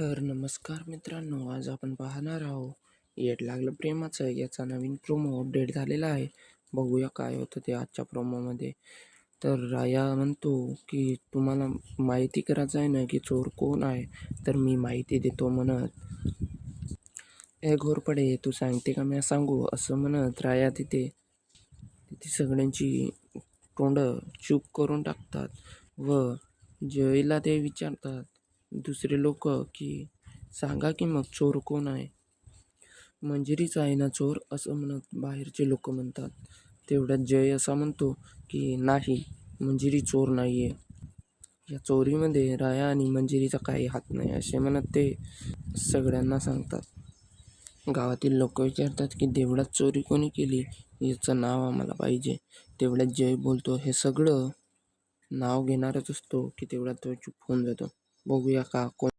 तर नमस्कार मित्रांनो आज आपण पाहणार आहोत येड लागलं प्रेमाचं. याचा नवीन प्रोमो अपडेट झालेला आहे. बघूया काय होतं ते आजच्या प्रोमोमध्ये तर राया म्हणतो की तुम्हाला माहिती करायचं आहे ना की चोर कोण आहे? तर मी माहिती देतो म्हणत. ए घोरपडे तू सांगते का मी सांगू? असं म्हणत राया तिथे तिथे सगळ्यांची तोंडं चूप करून टाकतात व जयला ते विचारतात दुसरे लोक की सांगा की मग चोर कोण आहे? मंजिरीच आहे ना चोर असं म्हणत बाहेरचे लोक म्हणतात. तेवढ्यात जय असा म्हणतो की नाही मंजिरी चोर नाही आहे या चोरीमध्ये राया आणि मंजिरीचा काही हात नाही असे म्हणत ते सगळ्यांना सांगतात. गावातील लोक विचारतात की देवळात चोरी कोणी केली? याचं नाव आम्हाला पाहिजे. तेवढ्यात जय बोलतो हे सगळं नाव घेणारच असतो की तेवढ्यात तो चुप होऊन जातो. बघूया का कोण